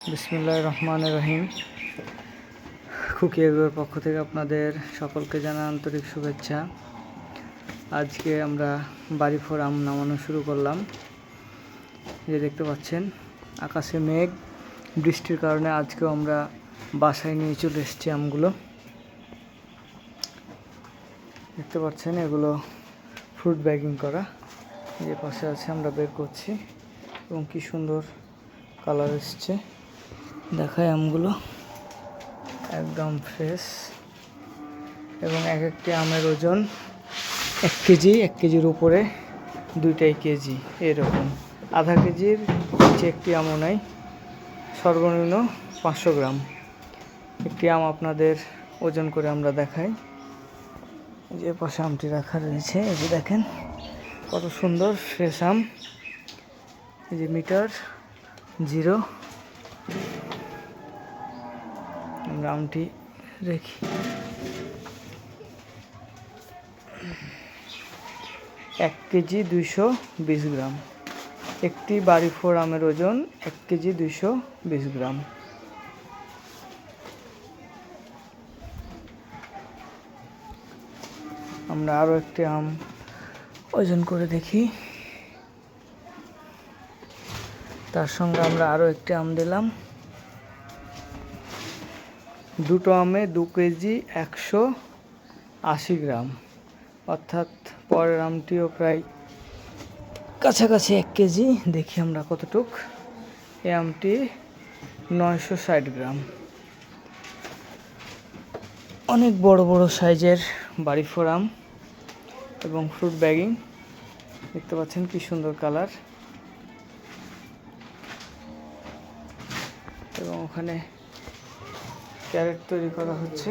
বিসমুল্লাহ রহমান রহিম। খুকি এগুলোর পক্ষ থেকে আপনাদের সকলকে জানা আন্তরিক শুভেচ্ছা। আজকে আমরা বাড়ি ফোর আম নামানো শুরু করলাম। যে দেখতে পাচ্ছেন, আকাশে মেঘ, বৃষ্টির কারণে আজকেও আমরা বাসায় নিয়ে চলে এসেছি আমগুলো। দেখতে পাচ্ছেন, এগুলো ফ্রুট ব্যাগিং করা। যে পাশে আছে, আমরা বের করছি। এবং কি সুন্দর কালার এসছে। দেখায় আমগুলো। একদম ফ্রেশ এবং এক একটি আমের ওজন এক কেজি, এক কেজির উপরে দুইটাই কেজি, এরকম। আধা কেজির নিচে একটি আমও নাই। সর্বনিম্ন পাঁচশো গ্রাম। একটি আম আপনাদের ওজন করে আমরা দেখাই। যে পাশে আমটি রাখা রয়েছে, এই যে দেখেন কত সুন্দর ফ্রেশ আম। এই যে মিটার, জিরো। আমটি রেখি এক কেজি দুইশো বিশ গ্রাম। একটি বাড়ি ফোর আমের ওজন এক কেজি দুইশো বিশ গ্রাম। আমরা আরও একটি আম ওজন করে দেখি। তার সঙ্গে আমরা আরও একটি আম দিলাম। দুটো আমে দু কেজি একশো আশি গ্রাম। অর্থাৎ পরের আমটিও প্রায় কাছাকাছি এক কেজি। দেখি আমরা কতটুক। এই আমটি নয়শো ষাট গ্রাম। অনেক বড় বড় সাইজের বাড়ি ফোর আম এবং ফ্রুট ব্যাগিং। দেখতে পাচ্ছেন কি সুন্দর কালার। এবং ওখানে ক্যারেট তৈরি করা হচ্ছে।